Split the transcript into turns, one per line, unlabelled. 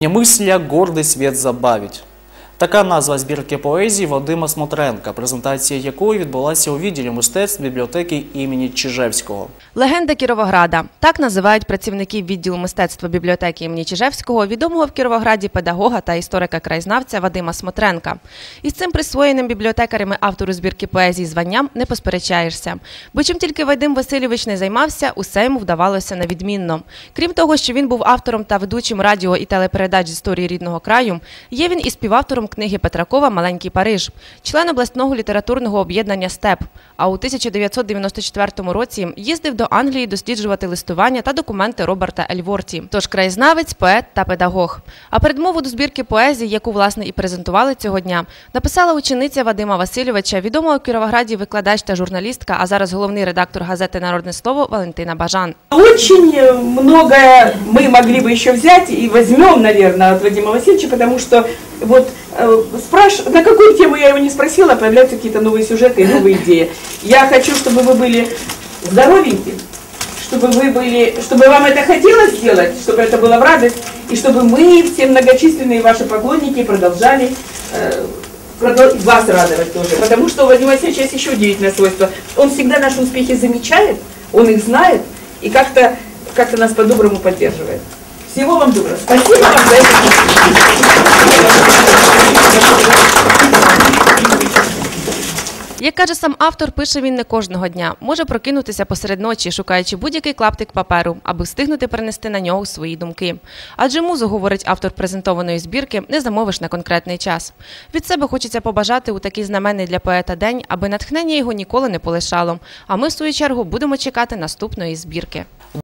Не мысля, гордый свет забавить. Така назва збірки поезії Вадима Смотренка, презентація якої відбулася у відділі мистецтв бібліотеки імені Чижевського.
Легенда Кіровограда так називають працівників відділу мистецтва бібліотеки імені Чижевського, відомого в Кіровограді педагога та історика-краєзнавця Вадима Смотренка. Із цим присвоєним бібліотекарями автору збірки поезії званням не посперечаєшся. Бо чим тільки Вадим Васильович не займався, усе йому вдавалося на відмінно. Крім того, що він був автором та ведучим радіо і телепередач історії рідного краю, є він і співавтором книги Петракова Маленький Париж, член обласного літературного об'єднання Степ. А у 1994 році їздив до Англії досліджувати листування та документи Роберта Ельворті. Тож краєзнавець, поет та педагог. А передмову до збірки поезії, яку власне і презентували цього дня, написала учениця Вадима Васильовича, відома у Кіровограді викладач та журналістка, а зараз головний редактор газети Народне слово Валентина Бажан.
Очень э, многое мы могли бы еще взять и возьмем, наверное, от Вадима Васильевича, потому что вот э, спраш... на какую тему я его не спросила, появляются какие-то новые сюжеты и новые идеи. Я хочу, чтобы вы были здоровеньки, чтобы вы были, чтобы вам это хотелось сделать, чтобы это было в радость, и чтобы мы, все многочисленные ваши поклонники, продолжали э, продол- вас радовать тоже. Потому что у Вадима Васильевича есть еще удивительное свойство. Он всегда наши успехи замечает, он их знает и как-то как нас по-доброму поддерживает. Всего вам доброго. Спасибо вам за это.
Як каже сам автор, пише він не кожного дня. Може прокинутися посеред ночі, шукаючи будь-який клаптик паперу, аби встигнути перенести на нього свої думки. Адже музу, говорить автор презентованої збірки, не замовиш на конкретний час. Від себе хочеться побажати у такий знаменний для поета день, аби натхнення його ніколи не полишало. А ми, в свою чергу, будемо чекати наступної збірки.